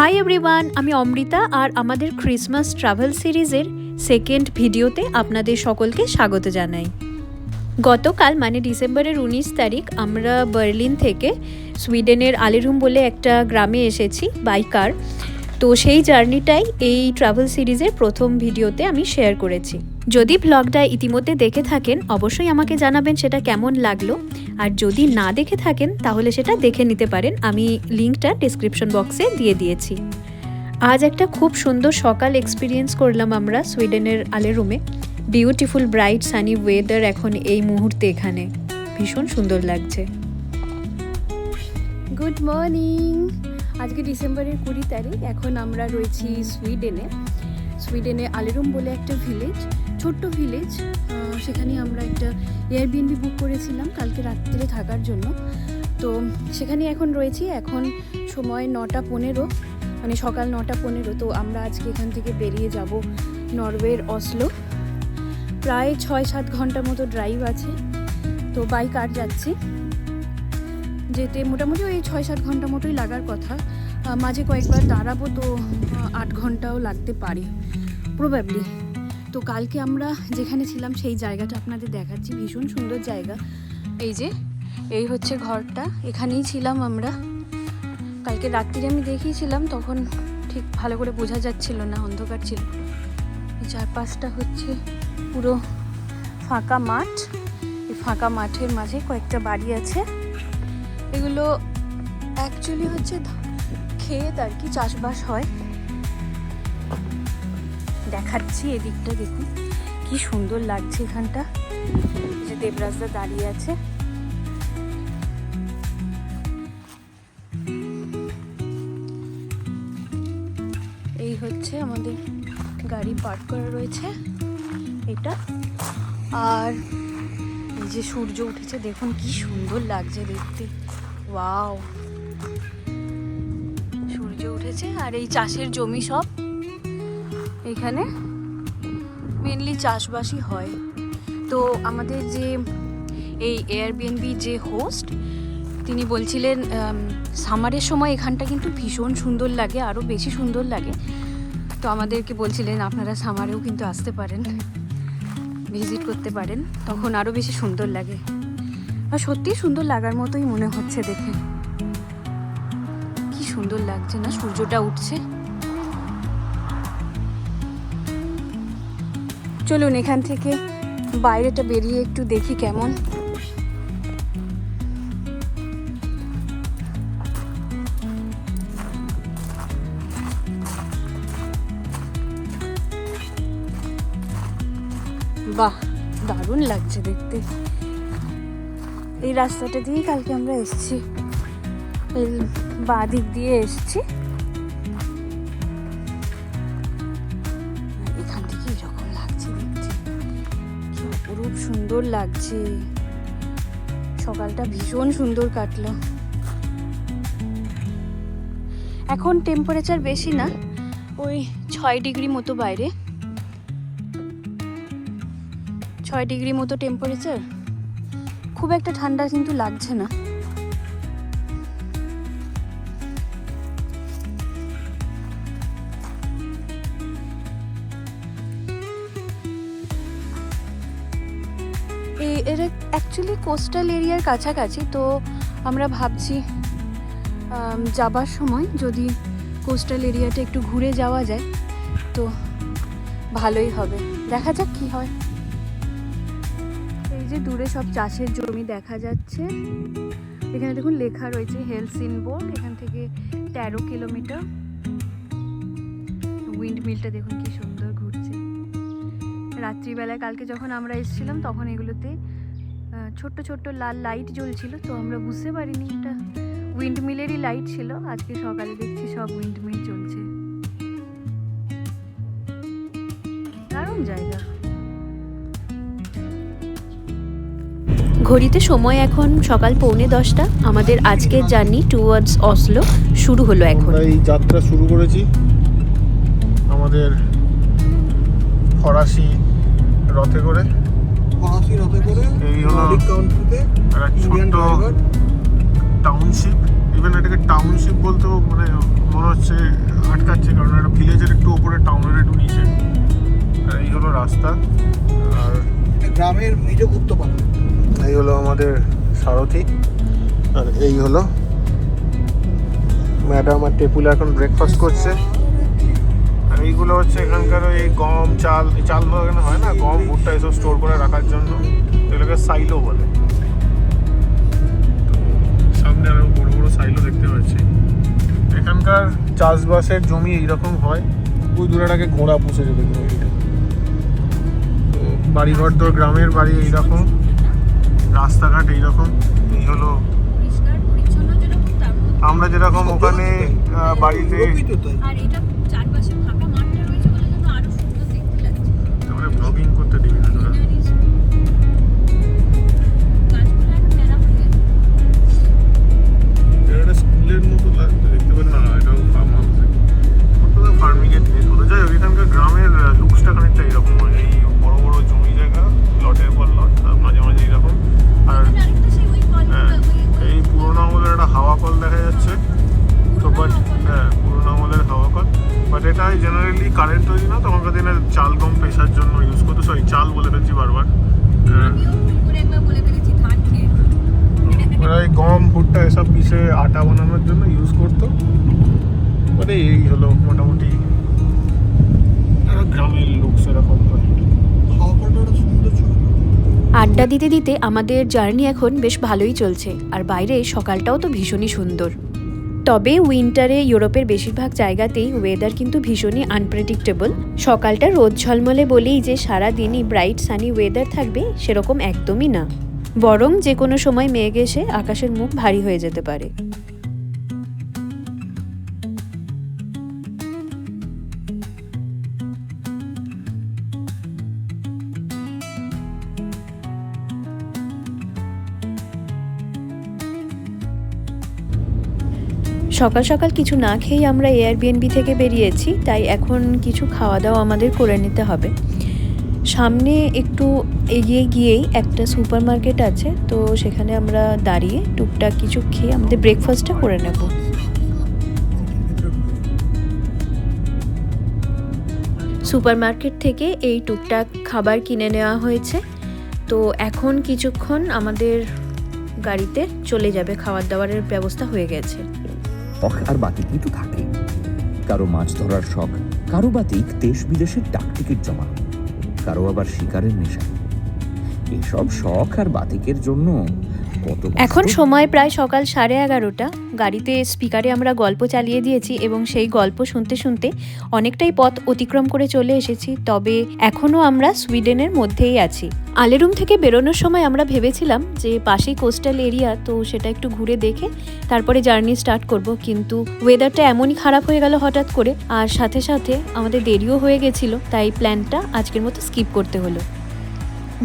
Hi everyone আমি অমৃতা আর আমাদের Christmas travel সিরিজের সেকেন্ড ভিডিওতে আপনাদের সকলকে স্বাগত জানাই। গতকাল মানে ডিসেম্বরের উনিশ তারিখ, আমরা বার্লিন থেকে সুইডেনের আলিরুম বলে একটা গ্রামে এসেছি বাইকার তো সেই জার্নিটাই এই ট্রাভেল সিরিজের প্রথম ভিডিওতে আমি শেয়ার করেছি। যদি ব্লগটা ইতিমধ্যে দেখে থাকেন, অবশ্যই আমাকে জানাবেন সেটা কেমন লাগল। আর যদি না দেখে থাকেন, তাহলে সেটা দেখে নিতে পারেন। আমি লিঙ্কটা ডিসক্রিপশন বক্সে দিয়ে দিয়েছি। আজ একটা খুব সুন্দর সকাল এক্সপিরিয়েন্স করলাম আমরা সুইডেনের আলে রুমে বিউটিফুল ব্রাইট সানি ওয়েদার এখন এই মুহূর্তে এখানে। ভীষণ সুন্দর লাগছে। গুড মর্নিং আজকে ডিসেম্বরের কুড়ি তারিখ, এখন আমরা রয়েছি সুইডেনে। সুইডেনে আলেরুম বলে একটা ভিলেজ ছোট্ট ভিলেজ সেখানে আমরা একটা এয়ারবিএনবি বুক করেছিলাম কালকে রাত্রিরে থাকার জন্য। তো সেখানে এখন রয়েছি, এখন সময় নটা পনেরো মানে সকাল নটা পনেরো। তো আমরা আজকে এখান থেকে বেরিয়ে যাব নরওয়ের অসলো। প্রায় ছয় সাত ঘণ্টা মতো ড্রাইভ আছে। তো বাইক আর যাচ্ছি। যেতে মোটামুটি ওই ছয় সাত ঘণ্টা মতোই লাগার কথা। মাঝে কয়েকবার দাঁড়াবো তো আট ঘন্টাও লাগতে পারে। প্রবাবলি তো কালকে আমরা যেখানে ছিলাম সেই জায়গাটা আপনাদের দেখাচ্ছি। ভীষণ সুন্দর জায়গা। এই যে, এই হচ্ছে ঘরটা। এখানেই ছিলাম আমরা। কালকে রাত্রিরে আমি দেখিয়েছিলাম, তখন ঠিক ভালো করে বোঝা যাচ্ছিল না, অন্ধকার ছিল। চারপাশটা হচ্ছে পুরো ফাঁকা মাঠ। এই ফাঁকা মাঠের মাঝে কয়েকটা বাড়ি আছে। এগুলো অ্যাকচুয়ালি হচ্ছে ক্ষেত আর কি চাষবাস হয়। দেখাচ্ছি এদিকটা, দেখুন। কি সুন্দর লাগছে এখানটা। যে দেবরাজদা দাঁড়িয়ে আছে। এই হচ্ছে আমাদের গাড়ি পার্ক করা রয়েছে, এটা। আর এই যে সূর্য উঠেছে, দেখুন কি সুন্দর লাগছে দেখতে। ওয়াও! সূর্য উঠেছে, আর এই চাষের জমি সব। এখানে মেনলি চাষবাসই হয়। তো আমাদের যে এই এয়ারবিএনবি যে হোস্ট তিনি বলছিলেন সামারের সময় এখানটা কিন্তু ভীষণ সুন্দর লাগে আরও বেশি সুন্দর লাগে। তো আমাদেরকে বলছিলেন, আপনারা সামারেও কিন্তু আসতে পারেন ভিজিট করতে পারেন, তখন আরও বেশি সুন্দর লাগে। আর সত্যিই সুন্দর লাগার মতোই মনে হচ্ছে দেখে। কি সুন্দর লাগছে না, সূর্যটা উঠছে। চলুন এখান থেকে বাইরেটা বেরিয়ে একটু দেখি কেমন। বাহ, দারুণ লাগছে দেখতে। এই রাস্তাটা দিয়েই কালকে আমরা এসছি। এই বাঁ দিক দিয়ে এসেছি। সুন্দর লাগছে। সকালটা ভীষণ সুন্দর কাটলো। এখন টেম্পারেচার বেশি না, ওই ছয় ডিগ্রি মতো বাইরে। ছয় ডিগ্রি মতো টেম্পারেচার খুব একটা ঠান্ডা কিন্তু লাগছে না। এর অ্যাকচুয়ালি কোস্টাল এরিয়ার কাছাকাছি, তো আমরা ভাবছি যাবার সময় যদি কোস্টাল এরিয়াটা একটু ঘুরে যাওয়া যায়, তো ভালোই হবে। দেখা যাক কি হয়। এই যে দূরে সব চাষের জমি দেখা যাচ্ছে। এখানে দেখুন লেখা রয়েছে হেলসিন বোর্ড এখান থেকে তেরো কিলোমিটার। উইন্ড মিলটা দেখুন কি সুন্দর ঘুরছে। রাত্রিবেলায় কালকে যখন আমরা এসেছিলাম, তখন এগুলোতে ছোট্ট ছোট্ট লাল লাইট জ্বলছিল তো আমরা বুঝতে পারিনি এটা উইন্ড মিলেরই লাইট ছিল। আজকে সকালে দেখছি সব উইন্ড মিল চলছে দারুণ জায়গা। ঘড়িতে সময় এখন সকাল পৌনে দশটা। আমাদের আজকের জার্নি টুয়ার্ডস অসলো শুরু হলো এখন। আমরা এই যাত্রা শুরু করেছি। আমাদের ফরাসি রথে করে। ফরাসি রথে করে এই হলো Nordic Indian driver township even এটাকে টাউনশিপ বলতেও মানে মনে হচ্ছে আটকাচ্ছে কারণ একটা ভিলেজের একটু ওপরে টাউনের একটু নিচে। এই হলো রাস্তা। আর গ্রামের মেজ গুপ্তপাড়া এই হলো আমাদের সারথি। আর এই হলো ম্যাডাম আর টেপুলা এখন ব্রেকফাস্ট করছে। এইগুলো হচ্ছে এখানকার এই গম চাল এই চাল তো এখানে হয় না? গম ভুট্টা এসব স্টোর করে রাখার জন্য। এগুলোকে সাইলো বলে। তো সামনে আরও বড় বড় সাইলো দেখতে পাচ্ছি। এখানকার চাষবাসের জমি এইরকম হয়। ওই দূরেটাকে ঘোড়া পুষে এইটা। তো বাড়িঘর তো গ্রামের বাড়ি এইরকম। রাস্তাঘাট এইরকম। এই হলো আমরা যেরকম ওখানে বাড়িতে আর এটা চারপাশে ফাঁকা এটা মতো লাগছে, দেখতে পারেন না এটাও ফার্ম হাউস ফার্মিং এর জিনিস। যাই হোক, এখানকার গ্রামের লুকসটা খানিকটা আড্ডা দিতে দিতে আমাদের জার্নি এখন বেশ ভালোই চলছে, আর বাইরে সকালটাও তো ভীষণই সুন্দর। তবে উইন্টারে ইউরোপের বেশিরভাগ জায়গাতেই ওয়েদার কিন্তু ভীষণই আনপ্রেডিক্টেবল সকালটা রোদ ঝলমলে বলেই যে সারা দিনই ব্রাইট সানি ওয়েদার থাকবে, সেরকম একদমই না। বরং যে কোনো সময় মেঘ এসে আকাশের মুখ ভারী হয়ে যেতে পারে। সকাল সকাল কিছু না খেয়েই আমরা এয়ারবিএনবি থেকে বেরিয়েছি, তাই এখন কিছু খাওয়া দাওয়া আমাদের করে নিতে হবে। সামনে একটু এগিয়ে গিয়েই একটা সুপার মার্কেট আছে, তো সেখানে আমরা দাঁড়িয়ে টুকটাক কিছু খেয়ে আমাদের ব্রেকফাস্টটা করে নেব। সুপার মার্কেট থেকে এই টুকটাক খাবার কিনে নেওয়া হয়েছে, তো এখন কিছুক্ষণ আমাদের গাড়িতে চলে যাবে খাবার দাবারের ব্যবস্থা হয়ে গেছে। শখ আর বাকি কিন্তু থাকে কারও মাছ ধরার শখ, কারও বাতিক দেশ বিদেশের ডাক টিকিট জমা। কারও আবার শিকারের নেশা। এসব শখ আর বাতিকের জন্য এখন সময় প্রায় সকাল সাড়ে এগারোটা। গাড়িতে, স্পিকারে আমরা গল্প চালিয়ে দিয়েছি এবং সেই গল্প শুনতে শুনতে অনেকটাই পথ অতিক্রম করে চলে এসেছি। তবে এখনও আমরা সুইডেনের মধ্যেই আছি। আলেরুম থেকে বেরোনোর সময় আমরা ভেবেছিলাম যে পাশেই কোস্টাল এরিয়া, তো সেটা একটু ঘুরে দেখে তারপরে জার্নি স্টার্ট করব। কিন্তু ওয়েদারটা এমনই খারাপ হয়ে গেল হঠাৎ করে। আর সাথে সাথে আমাদের দেরিও হয়ে গেছিল, তাই প্ল্যানটা আজকের মতো স্কিপ করতে হলো।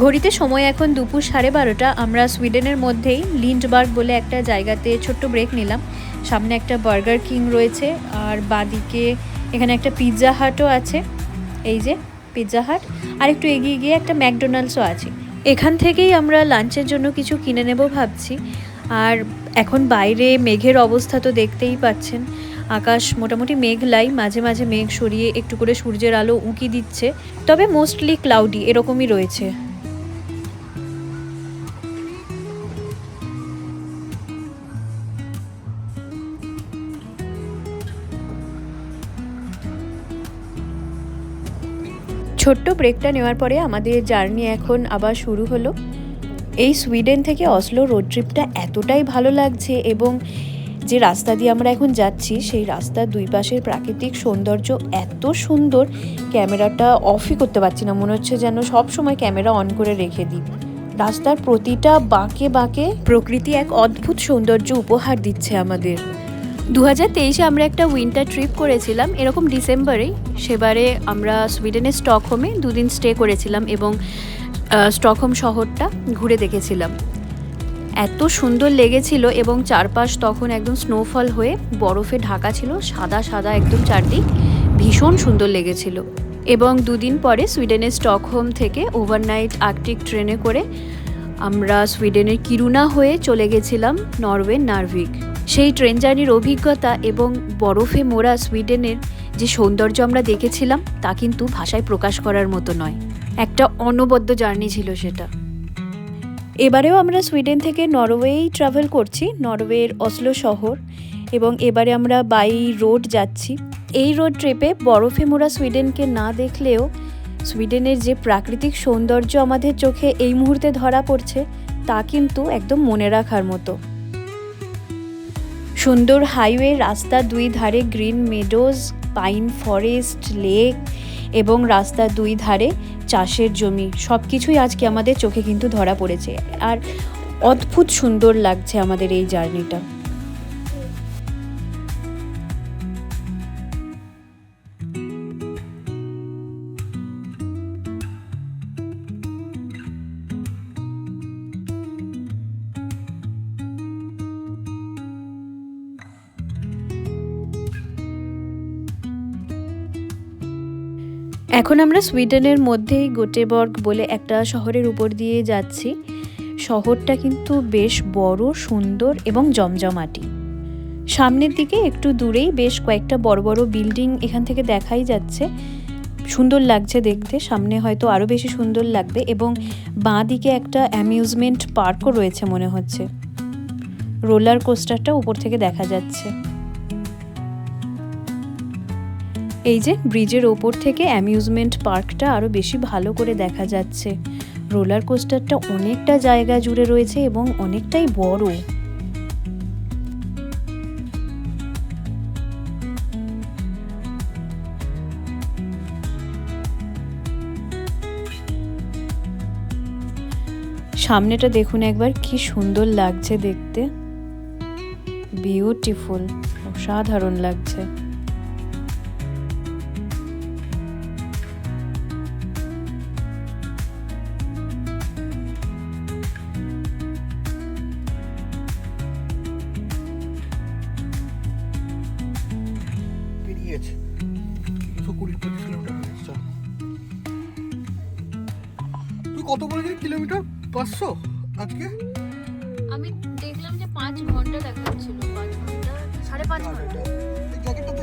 ঘড়িতে সময় এখন দুপুর সাড়ে বারোটা। আমরা সুইডেনের মধ্যেই লিন্ডবার্গ বলে একটা জায়গাতে ছোট্ট ব্রেক নিলাম। সামনে একটা বার্গার কিং রয়েছে, আর বাদিকে এখানে একটা পিৎজা হাটও আছে। এই যে, পিৎজা হাট। আর একটু এগিয়ে গিয়ে একটা ম্যাকডোনাল্ডসও আছে। এখান থেকেই আমরা লাঞ্চের জন্য কিছু কিনে নেব ভাবছি। আর এখন বাইরে মেঘের অবস্থা তো দেখতেই পাচ্ছেন। আকাশ মোটামুটি মেঘলাই, মাঝে মাঝে মেঘ সরিয়ে একটু করে সূর্যের আলো উঁকি দিচ্ছে। তবে মোস্টলি ক্লাউডি, এরকমই রয়েছে। ছোট্ট ব্রেকটা নেওয়ার পরে আমাদের জার্নি এখন আবার শুরু হলো। এই সুইডেন থেকে অসলো রোড ট্রিপটা এতটাই ভালো লাগছে এবং যে রাস্তা দিয়ে আমরা এখন যাচ্ছি, সেই রাস্তার দুই পাশের প্রাকৃতিক সৌন্দর্য এত সুন্দর, ক্যামেরাটা অফই করতে পারছি না। মনে হচ্ছে যেন সব সময় ক্যামেরা অন করে রেখে দিই। রাস্তার প্রতিটা বাঁকে বাঁকে প্রকৃতি এক অদ্ভুত সৌন্দর্য উপহার দিচ্ছে আমাদের। দু হাজার তেইশে আমরা একটা উইন্টার ট্রিপ করেছিলাম, এরকম ডিসেম্বরেই। সেবারে আমরা সুইডেনের স্টকহোমে দুদিন স্টে করেছিলাম এবং স্টকহোম শহরটা ঘুরে দেখেছিলাম। এত সুন্দর লেগেছিল এবং চারপাশ তখন একদম স্নোফল হয়ে বরফে ঢাকা ছিল, সাদা সাদা একদম চারদিক, ভীষণ সুন্দর লেগেছিল। এবং দুদিন পরে সুইডেনের স্টকহোম থেকে ওভারনাইট আর্কটিক ট্রেনে করে আমরা সুইডেনের কিরুনা হয়ে চলে গেছিলাম নরওয়ে নার্ভিক। সেই ট্রেন জার্নির অভিজ্ঞতা এবং বরফে মোড়া সুইডেনের যে সৌন্দর্য আমরা দেখেছিলাম, তা কিন্তু ভাষায় প্রকাশ করার মতো নয়। একটা অনবদ্য জার্নি ছিল সেটা। এবারেও আমরা সুইডেন থেকে নরওয়েই ট্রাভেল করছি, নরওয়ের অসলো শহর, এবং এবারে আমরা বাই রোড যাচ্ছি। এই রোড ট্রিপে বরফে মোড়া সুইডেনকে না দেখলেও সুইডেনের যে প্রাকৃতিক সৌন্দর্য আমাদের চোখে এই মুহূর্তে ধরা পড়ছে, তা কিন্তু একদম মনে রাখার মতো। সুন্দর হাইওয়ে রাস্তা দুই ধারে green meadows, pine forest, lake এবং রাস্তার দুই ধারে চাষের জমি। সব কিছুই আজকে আমাদের চোখে কিন্তু ধরা পড়েছে। আর অদ্ভুত সুন্দর লাগছে আমাদের এই জার্নিটা। এখন আমরা সুইডেনের মধ্যেই গোটেবর্গ বলে একটা শহরের উপর দিয়ে যাচ্ছি। শহরটা কিন্তু বেশ বড়, সুন্দর এবং জমজমাটি। সামনের দিকে একটু দূরেই বেশ কয়েকটা বড় বড় বিল্ডিং এখান থেকে দেখাই যাচ্ছে। সুন্দর লাগছে দেখতে, সামনে হয়তো আরও বেশি সুন্দর লাগবে এবং বাঁ দিকে একটা অ্যামিউজমেন্ট পার্কও রয়েছে মনে হচ্ছে। রোলার কোস্টারটা উপর থেকে দেখা যাচ্ছে। এই যে ব্রিজের ওপর থেকে অ্যামিউজমেন্ট পার্কটা আরও বেশি ভালো করে দেখা যাচ্ছে। রোলার কোস্টারটা অনেকটা জায়গা জুড়ে রয়েছে এবং অনেকটাই বড়। সামনেটা দেখুন একবার, কি সুন্দর লাগছে দেখতে। বিউটিফুল অসাধারণ লাগছে। তুই কত কিলোমিটার? পাঁচশো? আজকে? আমি দেখলাম যে পাঁচ ঘণ্টা দেখাচ্ছিল। পাঁচ ঘণ্টা সাড়ে পাঁচ ঘণ্টা। জ্যাকেটটা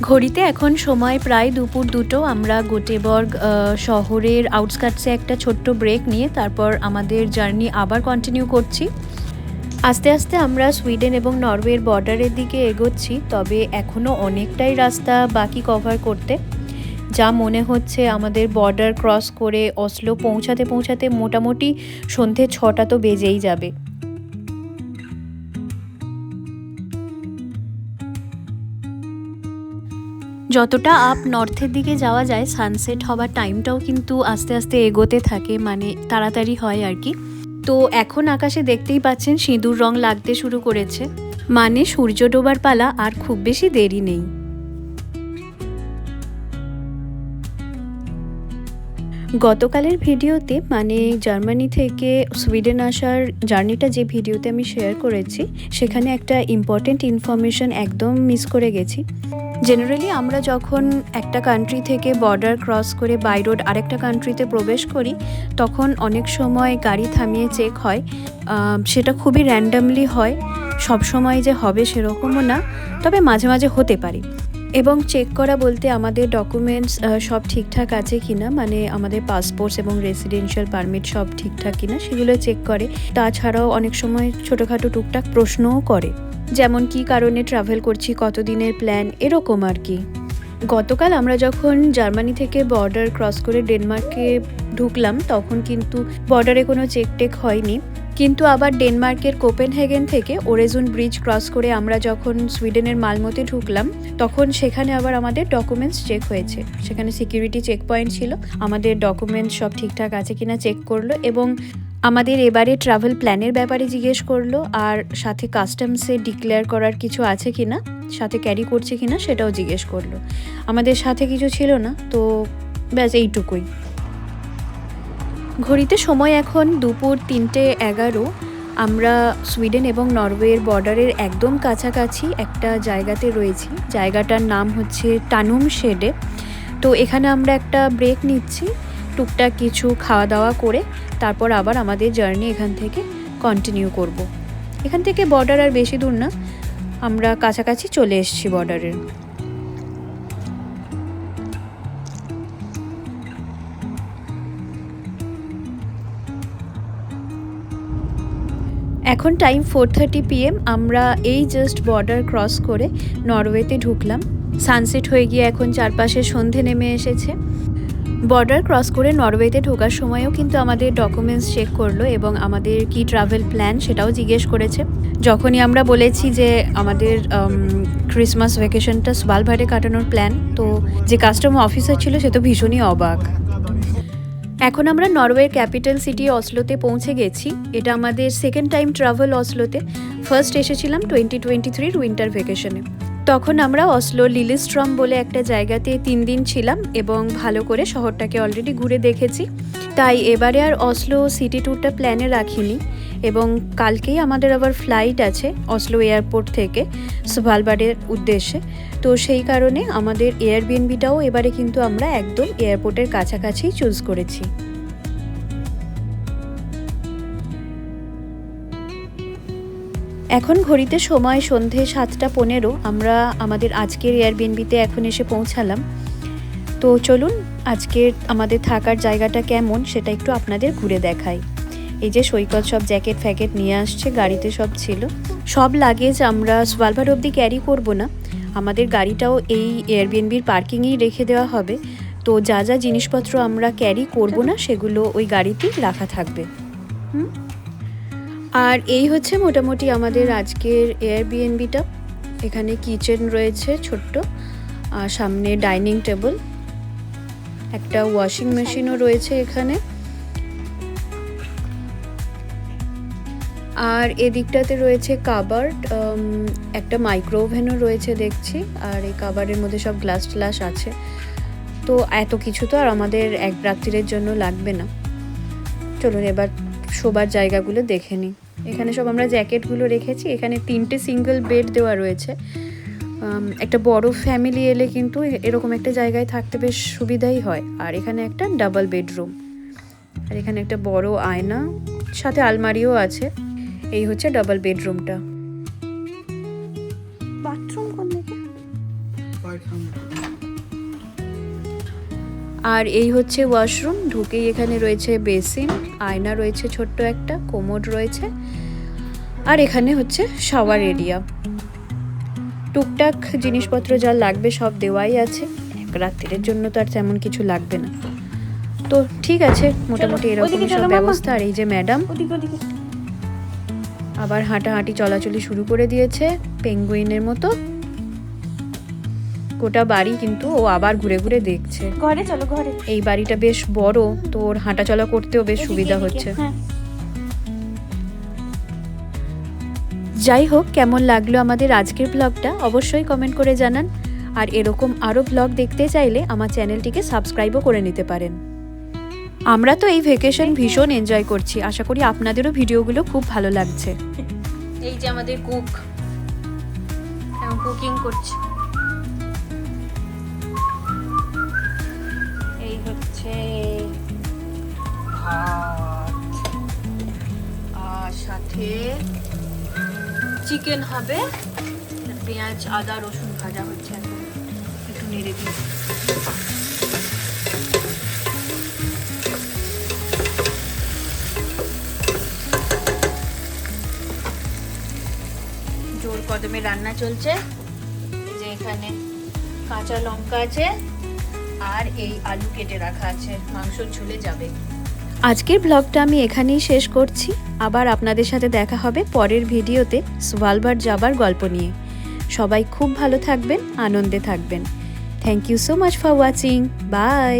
ঘড়িতে এখন সময় প্রায় দুপুর দুটো। আমরা গোটেবর্গ আহ, শহরের আউটস্কার্টসে একটা ছোট্ট ব্রেক নিয়ে তারপর আমাদের জার্নি আবার কন্টিনিউ করছি। আস্তে আস্তে আমরা সুইডেন এবং নরওয়ের বর্ডারের দিকে এগোচ্ছি, তবে এখনও অনেকটাই রাস্তা বাকি কভার করতে। যা মনে হচ্ছে আমাদের বর্ডার ক্রস করে অসলো পৌঁছাতে পৌঁছাতে মোটামুটি সন্ধে ছটা তো বেজেই যাবে। যতটা আপ নর্থের দিকে যাওয়া যায় সানসেট হবার টাইমটাও কিন্তু আস্তে আস্তে এগোতে থাকে মানে তাড়াতাড়ি হয় আর কি। তো এখন আকাশে দেখতেই পাচ্ছেন সিঁদুর রং লাগতে শুরু করেছে। মানে সূর্য ডোবার পালা আর খুব বেশি দেরি নেই। গতকালের ভিডিওতে মানে জার্মানি থেকে সুইডেন আসার জার্নিটা যে ভিডিওতে আমি শেয়ার করেছি, সেখানে একটা ইম্পর্টেন্ট ইনফরমেশন একদম মিস করে গেছি। জেনারেলি আমরা যখন একটা কান্ট্রি থেকে বর্ডার ক্রস করে বাই রোড আরেকটা কান্ট্রিতে প্রবেশ করি, তখন অনেক সময় গাড়ি থামিয়ে চেক হয়। সেটা খুবই র্যান্ডামলি হয়। সব সময় যে হবে সেরকমও না, তবে মাঝে মাঝে হতে পারে। এবং চেক করা বলতে আমাদের ডকুমেন্টস সব ঠিকঠাক আছে কিনা মানে আমাদের পাসপোর্টস এবং রেসিডেন্সিয়াল পারমিট সব ঠিকঠাক কিনা, সেগুলো চেক করে। তাছাড়াও অনেক সময় ছোটোখাটো টুকটাক প্রশ্নও করে। যেমন কি কারণে ট্রাভেল করছি, কতদিনের প্ল্যান এরকম আর কি। গতকাল আমরা যখন জার্মানি থেকে বর্ডার ক্রস করে ডেনমার্কে ঢুকলাম, তখন কিন্তু বর্ডারে কোনো চেক টেক হয়নি। কিন্তু আবার ডেনমার্কের কোপেনহেগেন থেকে ওরেজুন ব্রিজ ক্রস করে আমরা যখন সুইডেনের মালমোতে ঢুকলাম, তখন সেখানে আবার আমাদের ডকুমেন্টস চেক হয়েছে। সেখানে সিকিউরিটি চেক পয়েন্ট ছিল। আমাদের ডকুমেন্টস সব ঠিকঠাক আছে কিনা চেক করল এবং আমাদের এবারে ট্রাভেল প্ল্যানের ব্যাপারে জিজ্ঞেস করল, আর সাথে কাস্টমসে ডিক্লেয়ার করার কিছু আছে কি না সাথে ক্যারি করছে কি না সেটাও জিজ্ঞেস করল। আমাদের সাথে কিছু ছিল না, তো ব্যাস এইটুকুই। ঘড়িতে সময় এখন দুপুর তিনটে এগারো। আমরা সুইডেন এবং নরওয়ের বর্ডারের একদম কাছাকাছি একটা জায়গাতে রয়েছি। জায়গাটার নাম হচ্ছে টানুম শেডে। তো এখানে আমরা একটা ব্রেক নিচ্ছি। টুকটাক কিছু খাওয়া দাওয়া করে তারপর আবার আমাদের জার্নি এখান থেকে কন্টিনিউ করব। এখান থেকে বর্ডার আর বেশি দূর না, আমরা কাছাকাছি চলে এসেছি বর্ডারের এখন টাইম ফোর থার্টি পিএম আমরা এই জাস্ট বর্ডার ক্রস করে নরওয়েতে ঢুকলাম। সানসেট হয়ে গিয়ে এখন চারপাশে সন্ধে নেমে এসেছে। বর্ডার ক্রস করে নরওয়েতে ঢোকার সময়ও কিন্তু আমাদের ডকুমেন্টস চেক করল এবং আমাদের কি ট্রাভেল প্ল্যান সেটাও জিজ্ঞেস করেছে। যখনই আমরা বলেছি যে আমাদের ক্রিসমাস ভ্যাকেশনটা সবালভারে কাটানোর প্ল্যান তো যে কাস্টম অফিসার ছিল সে তো ভীষণই অবাক। এখন আমরা নরওয়ের ক্যাপিটাল সিটি অসলোতে পৌঁছে গেছি। এটা আমাদের সেকেন্ড টাইম ট্রাভেল অসলোতে ফার্স্ট এসেছিলাম টোয়েন্টি টোয়েন্টি থ্রির উইন্টার ভ্যাকেশনে তখন আমরা অসলো লিলিস্ট্রম বলে একটা জায়গাতে তিন দিন ছিলাম এবং ভালো করে শহরটাকে অলরেডি ঘুরে দেখেছি। তাই এবারে আর অসলো সিটি ট্যুরটা প্ল্যানে রাখিনি এবং কালকেই আমাদের আবার ফ্লাইট আছে অসলো এয়ারপোর্ট থেকে সুভালবাড়ের উদ্দেশ্যে। তো সেই কারণে আমাদের এয়ারবিএনবিটাও এবারে কিন্তু আমরা একদম এয়ারপোর্টের কাছাকাছি চুজ করেছি। এখন ঘড়িতে সময় সন্ধে সাতটা পনেরো, আমরা আমাদের আজকের এয়ারবিএনবিতে এখন এসে পৌঁছালাম। তো চলুন, আজকের আমাদের থাকার জায়গাটা কেমন সেটা একটু আপনাদের ঘুরে দেখাই। এই যে সৈকত, সব জ্যাকেট ফ্যাকেট নিয়ে আসছে, গাড়িতে সব ছিল। সব লাগেজ আমরা সোয়ালভার অবধি ক্যারি করব না। আমাদের গাড়িটাও এই এয়ারবিএনবির পার্কিংয়েই রেখে দেওয়া হবে। তো যা যা জিনিসপত্র আমরা ক্যারি করব না, সেগুলো ওই গাড়িতেই রাখা থাকবে। হুম? আর এই হচ্ছে মোটামুটি আমাদের আজকের এয়ারবিএনবিটা এখানে কিচেন রয়েছে ছোট্ট, আর সামনে ডাইনিং টেবল একটা ওয়াশিং মেশিনও রয়েছে এখানে। আর এদিকটাতে রয়েছে কাবার্ড একটা মাইক্রো ওভেনও রয়েছে দেখছি, আর এই কাবার্ডের মধ্যে সব গ্লাস ট্লাস আছে। তো এত কিছু তো আর আমাদের এক রাত্রিরের জন্য লাগবে না। চলুন এবার শোবার জায়গাগুলো দেখে নিই। এখানে সব আমরা জ্যাকেটগুলো রেখেছি। এখানে তিনটে সিঙ্গেল বেড দেওয়া রয়েছে। একটা বড় ফ্যামিলি এলে কিন্তু এরকম একটা জায়গায় থাকতে বেশ সুবিধাই হয়। আর এখানে একটা ডাবল বেডরুম আর এখানে একটা বড় আয়না সাথে আলমারিও আছে। এই হচ্ছে ডাবল বেডরুমটা বাথরুম কোন দিকে? আর এই হচ্ছে ওয়াশরুম ঢুকেই এখানে রয়েছে বেসিন আয়না রয়েছে ছোট্ট একটা কোমোড রয়েছে আর এখানে হচ্ছে শাওয়ার এরিয়া। টুকটাক জিনিসপত্র যা লাগবে সব দেওয়াই আছে এক রাত্রির জন্য তো আর তেমন কিছু লাগবে না। তো ঠিক আছে মোটামুটি এরকম সব ব্যবস্থা আর এই যে ম্যাডাম। আবার হাঁটাহাঁটি চলাচলি শুরু করে দিয়েছে পেঙ্গুইনের মতো। গোটা বাড়ি কিন্তু ও আবার ঘুরে ঘুরে দেখছে। ঘরে চলো ঘরে। এই বাড়িটা বেশ বড় তো ওর হাঁটাচলা করতেও বেশ সুবিধা হচ্ছে। হ্যাঁ। যাই হোক কেমন লাগল আমাদের আজকের ব্লগটা অবশ্যই কমেন্ট করে জানান। আর এরকম আরও ব্লগ দেখতে চাইলে আমার চ্যানেলটিকে সাবস্ক্রাইবও করে নিতে পারেন। আমরা তো এই ভেকেশন ভীষণ এনজয় করছি। আশা করি আপনাদেরও ভিডিওগুলো খুব ভালো লাগছে। এই যে আমাদের কুক কুকিং করছে। চিকেন হবে। পেঁয়াজ, আদা, রসুন ভাজা হচ্ছে একটু নেড়ে দিই। জোর কদমে রান্না চলছে। যে এখানে কাঁচা লঙ্কা আছে আর এই আলু কেটে রাখা আছে। মাংস ঝুলে যাবে। আজকের ব্লগটা আমি এখানেই শেষ করছি। আবার আপনাদের সাথে দেখা হবে পরের ভিডিওতে সোয়ালবার যাবার গল্প নিয়ে। সবাই খুব ভালো থাকবেন, আনন্দে থাকবেন। Thank you so much for watching bye